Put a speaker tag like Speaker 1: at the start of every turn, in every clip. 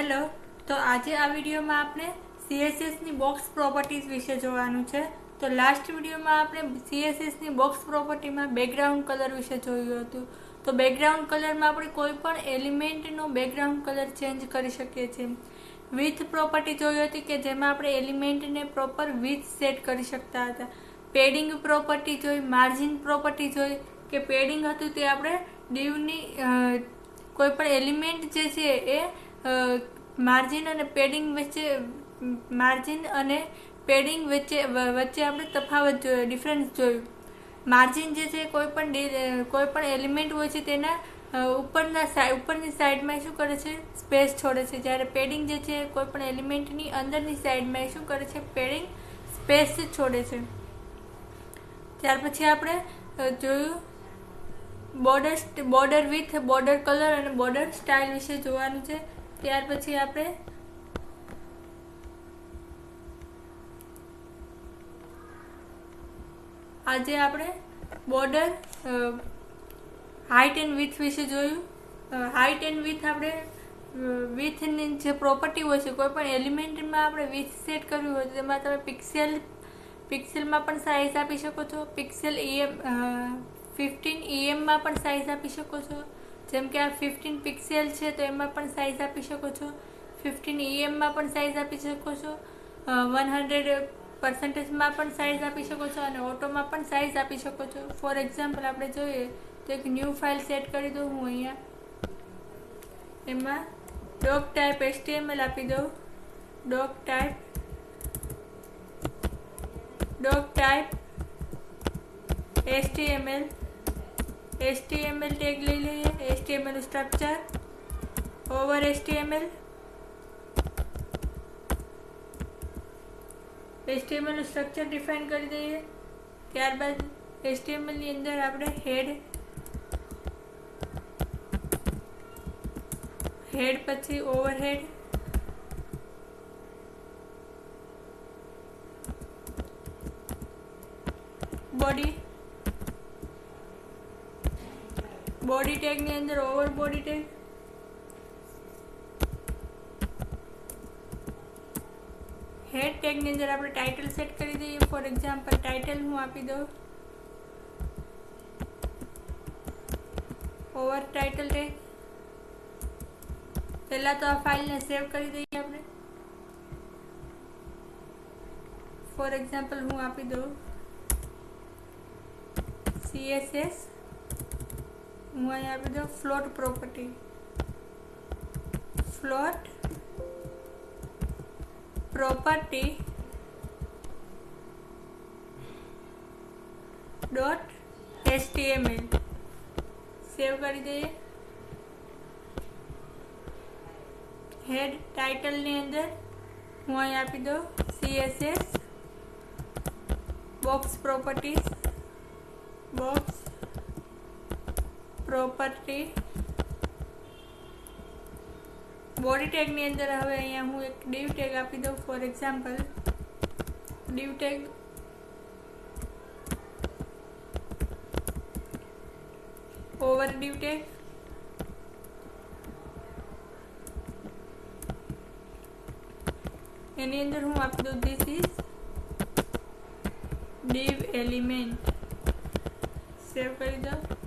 Speaker 1: Hello, તો આજે આ વિડીયોમાં આપણે સીએસએસની બોક્સ પ્રોપર્ટીઝ વિશે જોવાનું છે. તો લાસ્ટ વિડીયોમાં આપણે સીએસએસની બોક્સ પ્રોપર્ટીમાં બેકગ્રાઉન્ડ કલર વિશે જોયું હતું. તો બેકગ્રાઉન્ડ કલરમાં આપણે કોઈ પણ એલિમેન્ટનો બેકગ્રાઉન્ડ કલર ચેન્જ કરી શકીએ છીએ. વિથ પ્રોપર્ટી જોઈ હતી કે જેમાં આપણે એલિમેન્ટને પ્રોપર વિથ સેટ કરી શકતા હતા. પેડિંગ પ્રોપર્ટી જોઈ માર્જિન પ્રોપર્ટી જોઈ, કે પેડિંગ હતું તે આપણે ડીવની કોઈ પણ એલિમેન્ટ જે છે એ માર્જિન અને પેડિંગ વચ્ચે, માર્જિન અને પેડિંગ વચ્ચે વચ્ચે આપણે તફાવત જોયો, ડિફરન્સ જોયું. માર્જિન જે છે, કોઈ પણ કોઈ પણ એલિમેન્ટ હોય છે, તેના ઉપરના સાઈડ ઉપરની સાઈડમાં શું કરે છે? સ્પેસ છોડે છે. જ્યારે પેડિંગ જે છે, કોઈ પણ એલિમેન્ટની અંદરની સાઈડમાં શું કરે છે? પેડિંગ સ્પેસ છોડે છે. ત્યાર પછી આપણે જોયું, border border width, border colour અને બોર્ડર સ્ટાઇલ વિશે જોવાનું છે. ત્યાર પછી આપણે આજે આપણે બોર્ડર હાઇટ એન્ડ વિથ વિશે જોયું. હાઇટ એન્ડ વિથ આપણે વિથની જે પ્રોપર્ટી હોય છે, કોઈ પણ એલિમેન્ટમાં આપણે વિથ સેટ કરવી હોય તેમાં તમે પિક્સેલ પિક્સેલમાં પણ સાઇઝ આપી શકો છો. પિક્સેલ ઈએમ ફિફ્ટીન ઈએમમાં પણ સાઇઝ આપી શકો છો. જેમ કે આ ફિફ્ટીન પિક્સેલ છે, તો એમાં પણ સાઇઝ આપી શકો છો. ફિફ્ટીન ઈએમમાં પણ સાઇઝ આપી શકો છો. વન હંડ્રેડ પર્સન્ટેજમાં પણ સાઇઝ આપી શકો છો અને ઓટોમાં પણ સાઇઝ આપી શકો છો. ફોર એક્ઝામ્પલ આપણે જોઈએ તો એક ન્યૂ ફાઇલ સેટ કરી દઉં હું અહીંયા. એમાં ડોક ટાઈપ એચટીએમએલ આપી દઉં. Doc type doc type HTML HTML tag લઈ લઈએ. HTML structure over S HTML નું સ્ટ્રક્ચર ડિફાઇન કરી દઈએ. ત્યારબાદ એચટીએમએલની અંદર આપણે હેડ હેડ પછી ઓવરહેડ બોડી ટેગની અંદર ઓવર બોડી ટેગ હેડ ટેગની અંદર આપણે ટાઇટલ સેટ કરી દઈએ ફોર એક્ઝામ્પલ ટાઇટલ હું આપી દઉં ઓવર ટાઇટલ ટેગ પહેલાં તો આ ફાઇલને સેવ કરી દઈએ આપણે ફોર એક્ઝામ્પલ હું આપી દઉં સીએસએસ હું અહીં આપી દઉં float property float property dot HTML save કરી દઈએ હેડ ટાઇટલની અંદર હું અહીં આપી દઉં CSS box properties box property body ટેગની અંદર હવે અહીંયા હું એક ડીવ ટેગ આપી દઉં for example div tag over div tag એની અંદર હું આપી દઉં this is div element save કરી દઉં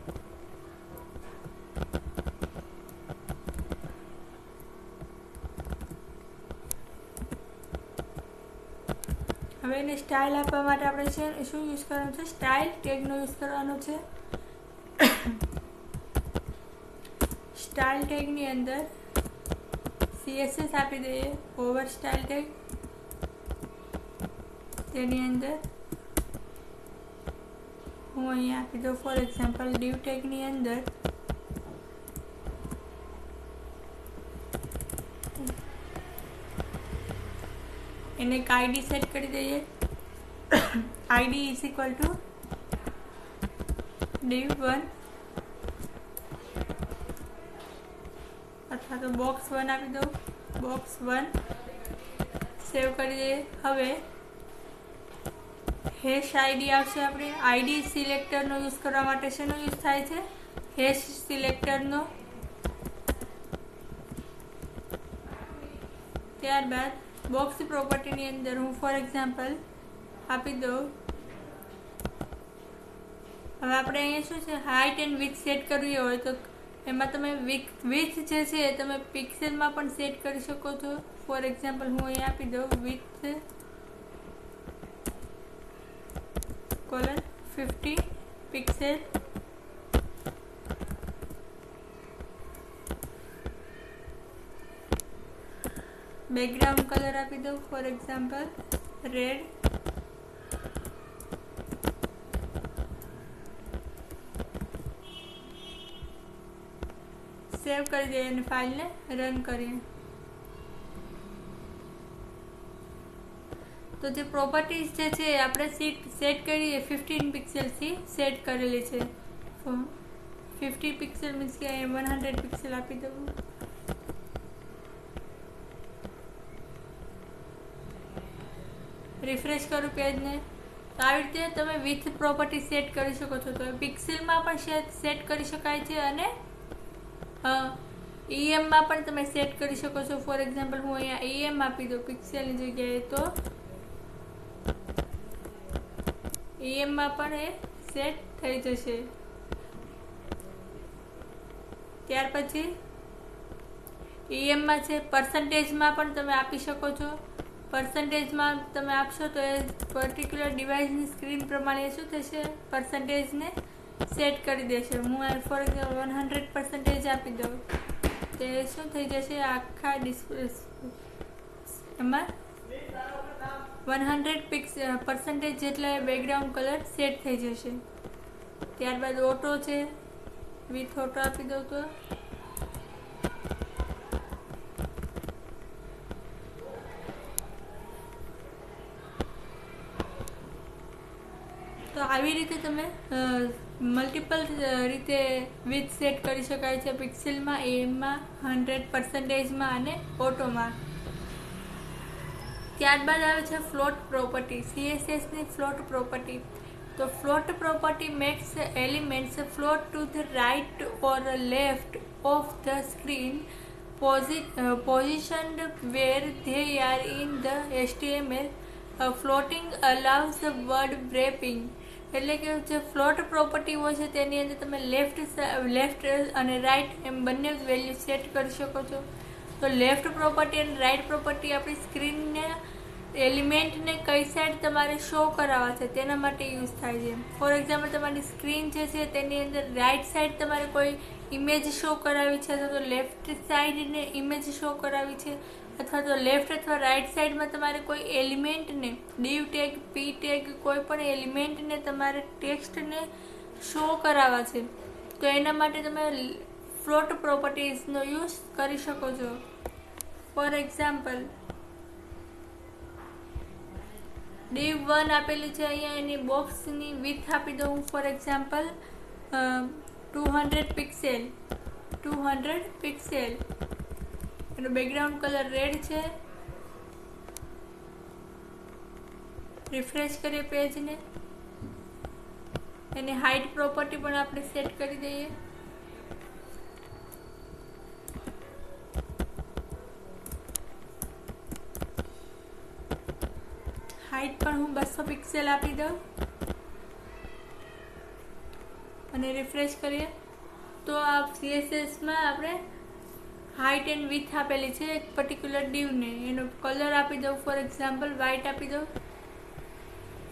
Speaker 1: હવે એને સ્ટાઇલ આપવા માટે આપણે છે શું યુઝ કરવાનું છે? સ્ટાઇલ ટેગનો યુઝ કરવાનો છે. સ્ટાઇલ ટેગની અંદર સીએસએસ આપી દઈએ ઓવર સ્ટાઇલ ટેગ તેની અંદર હું અહીંયા આપી દઉં ફોર એક્ઝામ્પલ ડીવ ટેગની અંદર એને એક આઈડી સેટ કરી દઈએ. ID is equal to div one અથવા તો બોક્સ વન આપી દઉં. બોક્સ વન સેવ કરી દઈએ. હવે હેશ આઈડી આવશે આપણે. આઈડી સિલેક્ટરનો યુઝ કરવા માટે શેનો યુઝ થાય છે? હેશ સિલેક્ટરનો ત્યારબાદ બોક્સ પ્રોપર્ટીની અંદર હું ફોર એક્ઝામ્પલ આપી દઉં. હવે આપણે અહીંયા શું છે? હાઇટ એન્ડ વિથ સેટ કરવી હોય તો એમાં તમે વિથ જે છે એ તમે પિક્સેલમાં પણ સેટ કરી શકો છો. ફોર એક્ઝામ્પલ હું અહીંયા આપી દઉં width colon fifty pixel background colour આપી દઉં ફોર એક્ઝામ્પલ રેડ સેવ કરી દઈએ અને ફાઇલને રન કરીએ. તો જે પ્રોપર્ટીઝ જે છે આપણે સીટ સેટ કરીએ ફિફ્ટીન પિક્સેલથી સેટ કરેલી છે. ફિફ્ટી પિક્સેલ મીન્સ કે વન હંડ્રેડ પિક્સેલ આપી દઉં. રિફ્રેશ કરું પેજને. તો આવી રીતે તમે વિથ પ્રોપર્ટી સેટ કરી શકો છો. તો પિક્સેલમાં પણ સેટ કરી શકાય છે અને ઈએમમાં પણ તમે સેટ કરી શકો છો. ફોર એક્ઝામ્પલ હું અહીંયા ઈએમ આપી દઉં પિક્સેલની જગ્યાએ તો. ઈએમમાં પણ એ સેટ થઈ જશે. ત્યાર પછી ઈએમમાં છે પર્સન્ટેજમાં પણ તમે આપી શકો છો. પર્સન્ટેજમાં તમે આપશો તો એ પર્ટિક્યુલર ડિવાઇસની સ્ક્રીન પ્રમાણે શું થશે? પર્સન્ટેજને સેટ કરી દેશે. હું ફોર વન હંડ્રેડ પર્સન્ટેજ આપી દઉં. તે શું થઈ જશે? આખા ડિસ્પ્લે એમાં વન હંડ્રેડ પિક્સ પર્સન્ટેજ જેટલા બેકગ્રાઉન્ડ કલર સેટ થઈ જશે. ત્યારબાદ ઓટો છે. વિથ ઓટો આપી દઉં તો તો આવી રીતે તમે મલ્ટિપલ રીતે વિથ સેટ કરી શકાય છે પિક્સેલમાં એમમાં હંડ્રેડ પર્સન્ટેજમાં અને ઓટોમાં ત્યારબાદ આવે છે ફ્લોટ પ્રોપર્ટી સીએસએસની ફ્લોટ પ્રોપર્ટી તો float property makes elements float to the right or left of the screen પોઝિ where where they in in the Uh, floating allows word wrapping. એટલે કે જે ફ્લોટ પ્રોપર્ટીઓ છે, તેની અંદર તમે લેફ્ટ લેફ્ટ અને રાઈટ એમ બંને વેલ્યુ સેટ કરી શકો છો. તો લેફ્ટ પ્રોપર્ટી અને રાઈટ પ્રોપર્ટી આપણી સ્ક્રીનને એલિમેન્ટને કઈ સાઈડ તમારે શો કરાવવા છે, તેના માટે યુઝ થાય છે. ફોર એક્ઝામ્પલ તમારી સ્ક્રીન જે છે, તેની અંદર રાઈટ સાઈડ તમારે કોઈ ઇમેજ શો કરાવી છે, અથવા તો લેફ્ટ સાઈડને ઇમેજ શો કરાવી છે અથવા તો લેફ્ટ અથવા રાઈટ સાઈડમાં તમારે કોઈ એલિમેન્ટને ડીવ ટેગ પી ટેગ કોઈ પણ એલિમેન્ટને તમારે ટેક્સ્ટને શો કરાવવા છે. તો એના માટે તમે ફ્લોટ પ્રોપર્ટીઝનો યુઝ કરી શકો છો. ફોર એક્ઝામ્પલ ડીવ વન આપેલી છે, અહીંયા એની બોક્સની વિથ આપી દઉં. For example two hundred pixel two hundred pixel એનો બેકગ્રાઉન્ડ કલર રેડ છે. રિફ્રેશ કરીએ પેજને એની હાઇટ પ્રોપર્ટી પણ આપણે સેટ કરી દઈએ. હાઇટ પણ હું બસો પિક્સેલ આપી દઉં. અને રિફ્રેશ કરીએ. તો આ સીએસએસમાં આપણે હાઇટ એન્ડ વિથ આપેલી છે એક પર્ટિક્યુલર ડીવને એનો કલર આપી દઉં. ફોર એક્ઝામ્પલ વ્હાઇટ આપી દઉં.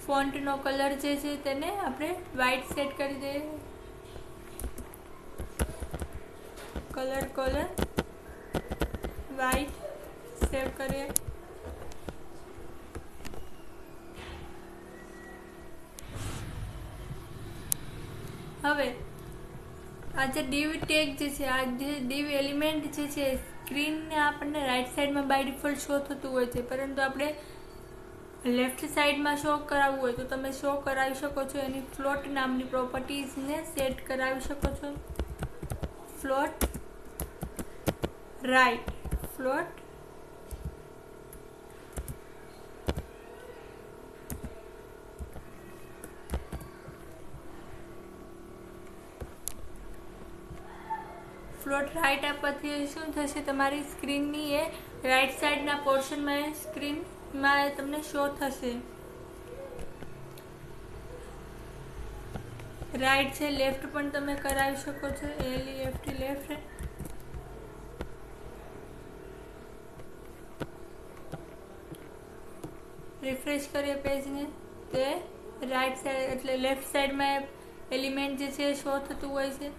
Speaker 1: ફોન્ટનો કલર જે છે તેને આપણે વ્હાઇટ સેટ કરી દઈએ. કલર કલર વ્હાઇટ સેવ કરીએ હવે આ જે ડીવ ટેગ જે છે આ જે ડીવ એલિમેન્ટ જે છે, સ્ક્રીનને આપણને રાઈટ સાઈડમાં બાય ડિફોલ્ટ શો થતું હોય છે. પરંતુ આપણે લેફ્ટ સાઈડમાં શો કરાવવું હોય તો તમે શો કરાવી શકો છો. એની ફ્લોટ નામની પ્રોપર્ટીઝને સેટ કરાવી શકો છો. Float right float float right આપવાથી શું થશે તમારી સ્ક્રીનની એ રાઈટ સાઈડના પોર્શનમાં સ્ક્રીનમાં તમને શો થશે. રાઈટ છે લેફ્ટ પણ તમે કરાવી શકો છો. એલી લેફ્ટ લેફ્ટ રિફ્રેશ કરીએ પેજને તે રાઈટ સાઈડ એટલે લેફ્ટ સાઈડમાં એલિમેન્ટ જે છે શો થતું હોય છે.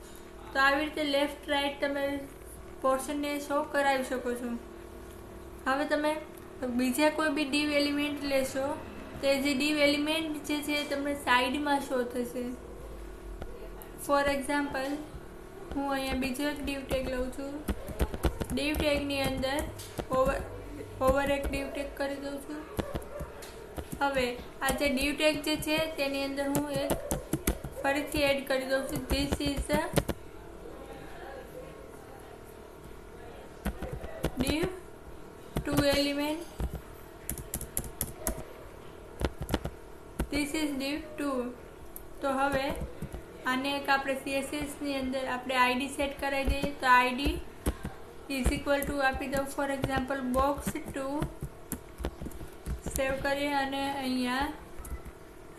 Speaker 1: તો આવી રીતે લેફ્ટ રાઈટ તમે પોર્શનને શો કરાવી શકો છો. હવે તમે બીજા કોઈ બી ડીવ એલિમેન્ટ લેશો, તે જે ડીવ એલિમેન્ટ જે છે તમને સાઈડમાં શો થશે. ફોર એક્ઝામ્પલ હું અહીંયા બીજો એક ડીવ ટેગ લઉં છું. ડીવ ટેગની અંદર ઓવર ઓવર એક ડીવ ટેગ કરી દઉં છું. હવે આ જે ડીવ ટેગ જે છે તેની અંદર હું એક ફરીથી એડ કરી દઉં છું. This is a div two element this is div two તો હવે આને એક આપણે સીએસએસની અંદર આપણે આઈડી સેટ કરાવી દઈએ તો આઈડી ઇઝ ઇક્વલ ટુ આપી દઉં for example box two save કરીએ અને અહીંયા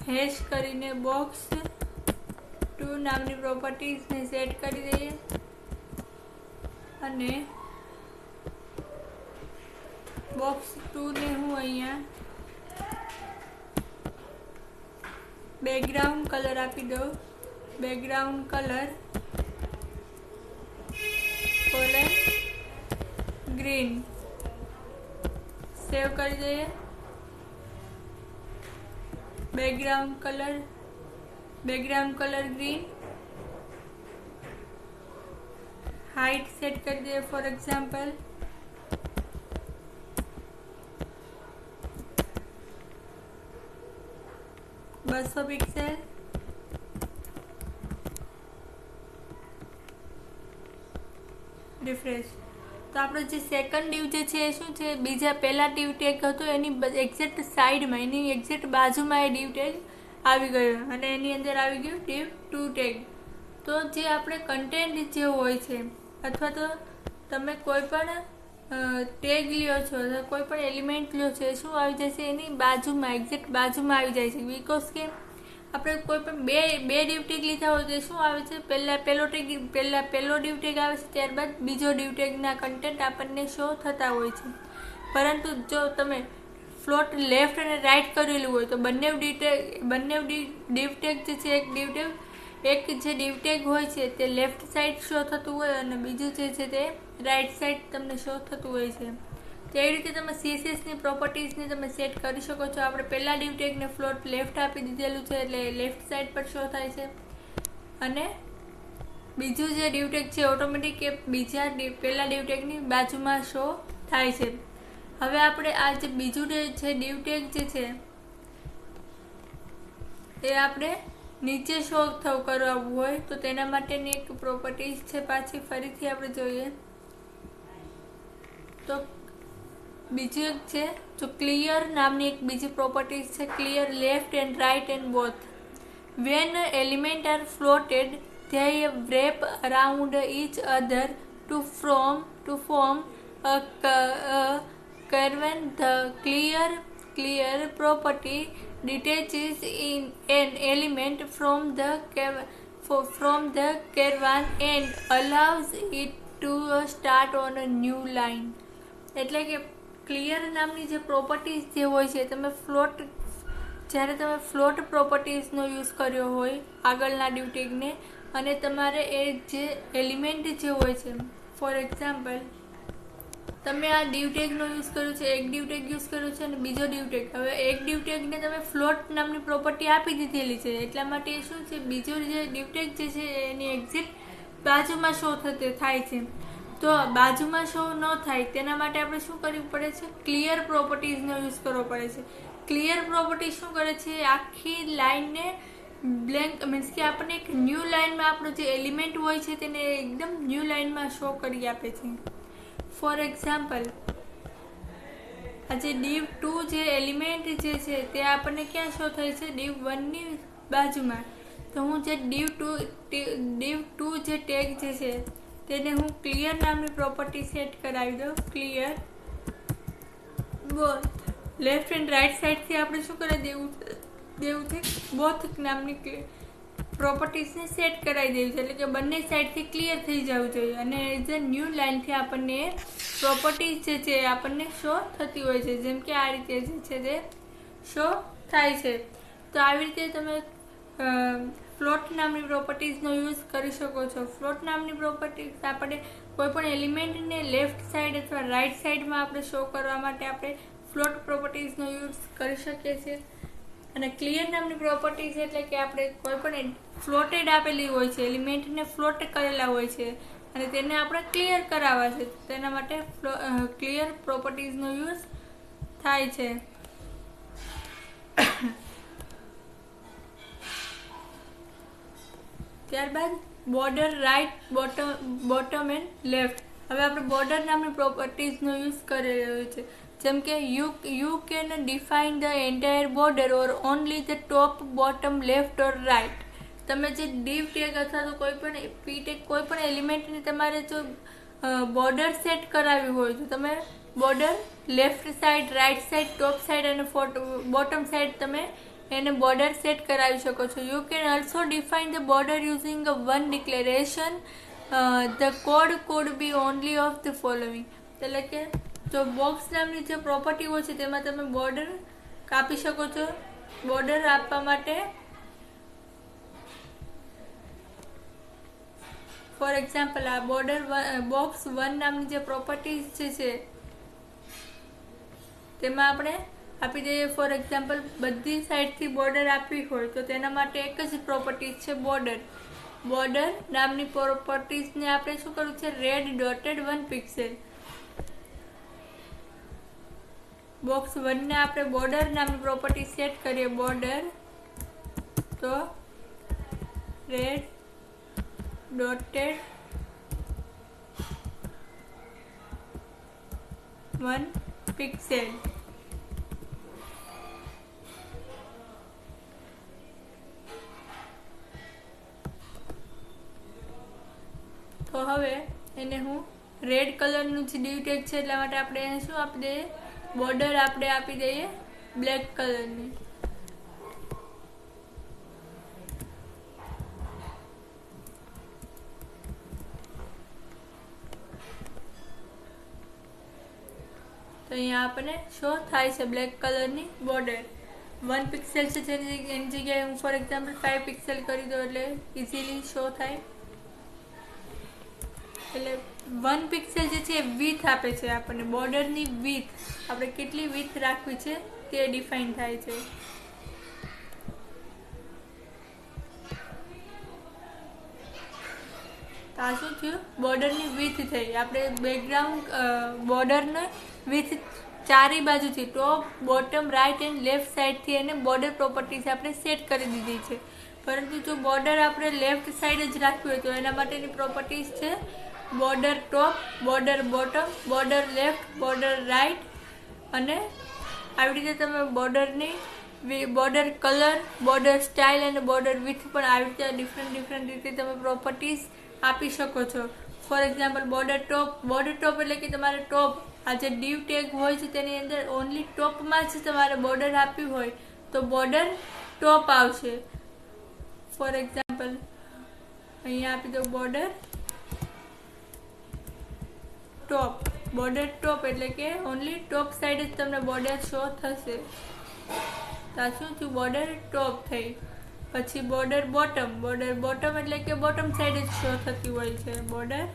Speaker 1: હેશ કરીને બોક્સ ટુ નામની પ્રોપર્ટીઝને સેટ કરી દઈએ અને બોક્સ ટુને હું અહીંયા બેકગ્રાઉન્ડ કલર આપી દઉં background colour colour green save કરી દઈએ background colour background colour green height set કરી દઈએ ફોર એક્ઝામ્પલ બસો પિક્સેલ? રિફ્રેશ તો આપણો જે સેકન્ડ ડીવ જે છે, એ શું છે? બીજા પહેલા ડીવ ટેગ હતો, એની એક્ઝેક્ટ સાઈડમાં એની એક્ઝેક્ટ બાજુમાં એ ડીવ ટેગ આવી ગયો. અને એની અંદર આવી ગયું ડીવ ટુ ટેગ તો જે આપણે કન્ટેન્ટ જે હોય છે, અથવા તો તમે કોઈ પણ ટેગ લ્યો છો અથવા કોઈ પણ એલિમેન્ટ લ્યો છો, એ શું આવી જાય છે એની બાજુમાં એક્ઝેક્ટ બાજુમાં આવી જાય છે. બીકોઝ કે આપણે કોઈ પણ બે બે ડ્યુટેક લીધા હોય તો શું આવે છે? પહેલાં પહેલો ટેગ પહેલાં પહેલો ડ્યુટેક આવે છે, ત્યારબાદ બીજો ડીવ કન્ટેન્ટ આપણને શો થતા હોય છે. પરંતુ જો તમે ફ્લોટ લેફ્ટ અને રાઈટ કરેલું હોય, તો બંને ડીટેગ બંને ટેગ જે છે, એક ડીવ એક જે ડીવ હોય છે, તે લેફ્ટ સાઈડ શો થતું હોય અને બીજું જે છે તે રાઈટ સાઈડ તમને શો થતું હોય છે. તો એ રીતે તમે સીએસએસની પ્રોપર્ટીઝને તમે સેટ કરી શકો છો. આપણે પહેલાં ડીવ ટેગને ફ્લોટ લેફ્ટ આપી દીધેલું છે, એટલે લેફ્ટ સાઈડ પર શો થાય છે. અને બીજું જે ડીવટેક છે ઓટોમેટિક એ બીજા પહેલાં ડીવટેકની બાજુમાં શો થાય છે. હવે આપણે આ જે બીજું છે ડીવટેક જે છે, એ આપણે નીચે શો થવું કરાવવું હોય, તો તેના માટેની એક પ્રોપર્ટીઝ છે પાછી ફરીથી આપણે જોઈએ. તો બીજું એક છે જો ક્લિયર નામની એક બીજી પ્રોપર્ટીઝ છે clear left and right and both when element are floated they wrap around each other to form to form a, a curve the clear clear property detaches in an element from the from the caravan and allows it to start on a new line એટલે કે clear નામની જે properties જે હોય છે, તમે float જ્યારે તમે ફ્લોટ પ્રોપર્ટીઝનો યુઝ કર્યો હોય આગળના ડ્યુટેગને અને તમારે એ જે એલિમેન્ટ જે હોય છે ફોર એક્ઝામ્પલ તમે આ ડ્યુટેગનો યુઝ કર્યો છે, એક ડ્યુટેગ યુઝ કર્યો છે, અને બીજો ડ્યુટેગ હવે એક ડ્યુટેગને તમે ફ્લોટ નામની પ્રોપર્ટી આપી દીધેલી છે, એટલા માટે શું છે, બીજો જે ડ્યુટેગ જે છે, એની એક્ઝિટ બાજુમાં શો થતે થાય છે. તો બાજુમાં શો ન થાય, તેના માટે આપણે શું કરવું પડે છે? ક્લિયર પ્રોપર્ટીઝનો યુઝ કરવો પડે છે. ક્લિયર પ્રોપર્ટી શું કરે છે? આખી લાઈનને બ્લેન્ક મીન્સ કે આપણને એક ન્યૂ લાઇનમાં આપણું જે એલિમેન્ટ હોય છે, તેને એકદમ ન્યૂ લાઇનમાં શો કરી આપે છે. ફોર એક્ઝામ્પલ આજે ડીવ ટુ જે એલિમેન્ટ જે છે, તે આપણને ક્યાં શો થાય છે? ડીવ વનની બાજુમાં. તો હું જે ડીવ ટુ ડીવ ટુ જે ટેગ જે છે તેને હું ક્લિયર નામની પ્રોપર્ટી સેટ કરાવી દઉં. Clear both left and right સાઈડથી આપણે શું કરી, દેવું દેવું છે? બોથ નામની પ્રોપર્ટીઝને સેટ કરાવી દેવી છે. એટલે કે બંને સાઈડથી ક્લિયર થઈ જવું જોઈએ. અને એઝ અ ન્યૂ લાઇનથી આપણને પ્રોપર્ટીઝ જે છે, એ આપણને શો થતી હોય છે. જેમ કે આ રીતે જે છે, તે શો થાય છે. તો આવી રીતે તમે ફ્લોટ નામની પ્રોપર્ટીઝનો યુઝ કરી શકો છો. ફ્લોટ નામની પ્રોપર્ટીઝ આપણે કોઈપણ એલિમેન્ટને લેફ્ટ સાઈડ અથવા રાઈટ સાઈડમાં આપણે શો કરવા માટે આપણે ફ્લોટ પ્રોપર્ટીઝનો યુઝ કરી શકીએ છીએ. અને ક્લિયર નામની પ્રોપર્ટીઝ એટલે કે આપણે કોઈપણ ફ્લોટેડ આપેલી હોય છે, એલિમેન્ટને ફ્લોટ કરેલા હોય છે અને તેને આપણે ક્લિયર કરાવવા છે. તેના માટે ક્લિયર પ્રોપર્ટીઝનો યુઝ થાય છે. ત્યારબાદ border right bottom bottom and left હવે આપણે બોર્ડર નામની પ્રોપર્ટીઝનો યુઝ કરી રહ્યો છે. જેમ કે you you can define the entire border or only the top bottom left or right તમે જે ડીવ ટેગ અથવા તો કોઈ પણ પી ટેગ કોઈ પણ એલિમેન્ટની તમારે જો બોર્ડર સેટ કરાવી હોય તો તમે border left side right side top side અને બોટમ સાઈડ તમે એને બોર્ડર સેટ કરાવી શકો છો. You can also define the border using a one declaration the code code be only of the following એટલે કે જો બોક્સ નામની જે પ્રોપર્ટીઓ છે, તેમાં તમે બોર્ડર કાપી શકો છો. બોર્ડર આપવા માટે ફોર એક્ઝામ્પલ આ બોર્ડર બોક્સ વન નામની જે પ્રોપર્ટીઝ છે, તેમાં આપણે આપી દઈએ. ફોર એક્ઝામ્પલ બધી સાઈડથી બોર્ડર આપવી હોય તો તેના માટે એક જ પ્રોપર્ટીઝ છે બોર્ડર બોર્ડર નામની પ્રોપર્ટીઝને આપણે શું કરવું છે? Red dotted one pixel box વનને આપણે બોર્ડર નામની પ્રોપર્ટી સેટ કરીએ. બોર્ડર તો રેડ ડોટેડ વન પિક્સેલ તો હવે એને હું રેડ કલરનું જે ડીવ ટેગ છે એટલા માટે આપણે એને શું આપી દઈએ? બોર્ડર આપણે આપી દઈએ બ્લેક કલરની તો અહીંયા આપણને શો થાય છે બ્લેક કલરની બોર્ડર વન પિક્સેલ છે જેની જગ્યાએ હું ફોર એક્ઝામ્પલ ફાઈવ પિક્સેલ કરી દઉં એટલે ઇઝીલી શો થાય. એટલે વન પિક્સેલ જે છે એ વિથ આપે છે આપણને બોર્ડરની વિથ આપણે કેટલી વિથ રાખવી છે તે ડિફાઇન થાય છે. આ શું થયું? બોર્ડરની વિથ થઈ. આપણે બેકગ્રાઉન્ડ બોર્ડરને વિથ ચારે બાજુથી top bottom right and left સાઈડથી એને બોર્ડર પ્રોપર્ટીઝ આપણે સેટ કરી દીધી છે. પરંતુ જો બોર્ડર આપણે લેફ્ટ સાઈડ જ રાખવી હોય તો એના માટેની પ્રોપર્ટીઝ છે border top, border bottom, border left, border right અને આવી રીતે તમે બોર્ડરની બોર્ડર કલર, બોર્ડર સ્ટાઇલ અને બોર્ડર વિથ પણ આવી રીતે ડિફરન્ટ ડિફરન્ટ રીતે તમે પ્રોપર્ટીઝ આપી શકો છો. For example, border top border top એટલે કે તમારે ટોપ, આ જે ડીવ ટેગ હોય છે તેની અંદર ઓનલી ટોપમાં જ તમારે બોર્ડર આપ્યું હોય તો બોર્ડર ટોપ આવશે. ફોર એક્ઝામ્પલ, અહીંયા આપી દો બોર્ડર. ટોપ બોર્ડર ટોપ એટલે કે ઓનલી ટોપ સાઈડ જ તમને બોર્ડર શો થશે. શું થયું? બોર્ડર ટોપ થઈ. પછી બોર્ડર બોટમ બોર્ડર બોટમ એટલે કે બોટમ સાઈડ જ શો થતી હોય છે. બોર્ડર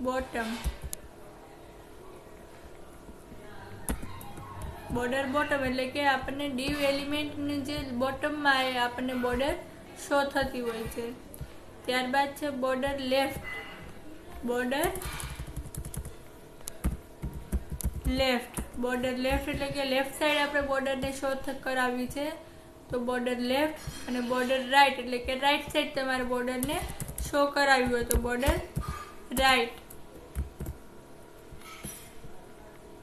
Speaker 1: બોટમ બોર્ડર બોટમ એટલે કે આપણને ડીવ એલિમેન્ટની જે બોટમમાં એ આપણને બોર્ડર શો થતી હોય છે. ત્યારબાદ છે border left border left border left એટલે કે લેફ્ટ સાઈડ આપણે બોર્ડરને શો કરાવી છે. તો બોર્ડર લેફ્ટ અને બોર્ડર રાઈટ એટલે કે રાઈટ સાઈડ તમારે બોર્ડરને શો કરાવી હોય તો બોર્ડર રાઈટ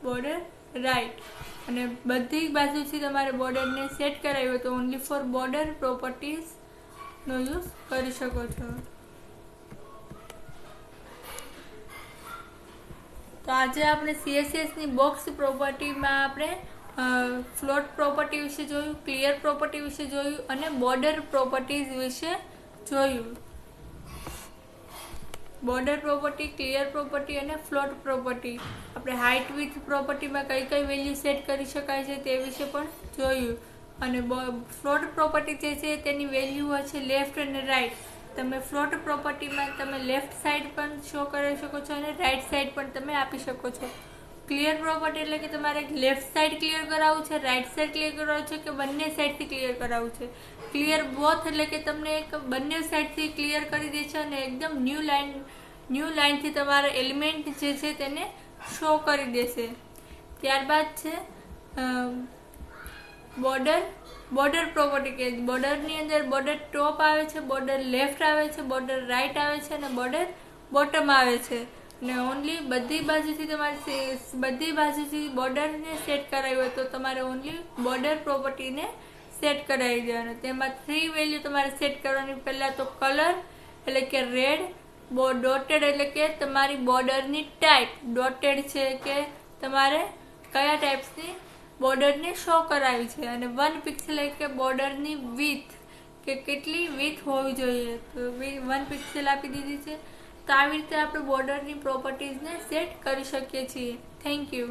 Speaker 1: બોર્ડર રાઈટ અને બધી બાજુથી તમારે બોર્ડરને સેટ કરાવી હોય તો ઓનલી ફોર બોર્ડર પ્રોપર્ટીઝનો યુઝ કરી શકો છો. તો આજે આપણે સીએસએસની બોક્સ પ્રોપર્ટીમાં આપણે ફ્લોટ પ્રોપર્ટી વિશે જોયું ક્લિયર પ્રોપર્ટી વિશે જોયું અને બોર્ડર પ્રોપર્ટીઝ વિશે જોયું. બોર્ડર પ્રોપર્ટી ક્લિયર પ્રોપર્ટી અને ફ્લોટ પ્રોપર્ટી આપણે હાઇટ વિથ પ્રોપર્ટીમાં કઈ કઈ વેલ્યુ સેટ કરી શકાય છે તે વિશે પણ જોયું. અને ફ્લોટ પ્રોપર્ટી જે છે તેની વેલ્યુ હોય છે લેફ્ટ અને રાઈટ તમે ફ્લોટ પ્રોપર્ટીમાં તમે લેફ્ટ સાઈડ પણ શો કરી શકો છો અને રાઈટ સાઈડ પણ તમે આપી શકો છો. ક્લિયર પ્રોપર્ટી એટલે કે તમારે લેફ્ટ સાઈડ ક્લિયર કરાવવું છે રાઈટ સાઈડ ક્લિયર કરાવવું છે કે બંને સાઈડથી ક્લિયર કરાવવું છે? ક્લિયર બોથ એટલે કે તમને એક બંને સાઈડથી ક્લિયર કરી દે છે અને એકદમ ન્યૂ લાઇન ન્યૂ લાઇનથી તમારા એલિમેન્ટ જે છે તેને શો કરી દેશે. ત્યારબાદ છે બોર્ડર બોર્ડર પ્રોપર્ટી કે બોર્ડરની અંદર બોર્ડર ટોપ આવે છે, બોર્ડર લેફ્ટ આવે છે, બોર્ડર રાઈટ આવે છે અને બોર્ડર બોટમ આવે છે. ને ઓનલી બધી બાજુથી તમારે બધી બાજુથી બોર્ડરને સેટ કરાવી હોય તો તમારે ઓનલી બોર્ડર પ્રોપર્ટીને સેટ કરાવી દેવાનું. તેમાં થ્રી વેલ્યુ તમારે સેટ કરવાની. પહેલાં તો કલર એટલે કે રેડ બો ડોટેડ એટલે કે તમારી બોર્ડરની ટાઈપ ડોટેડ છે કે તમારે કયા ટાઈપ્સની બોર્ડરને શો કરાવી છે અને વન પિક્સેલ એટલે કે બોર્ડરની વિથ કે કેટલી વિથ હોવી જોઈએ. તો વન પિક્સેલ આપી દીધી છે. તો આવી રીતે આપણે બોર્ડરની પ્રોપર્ટીઝને સેટ કરી શકીએ છીએ. Thank you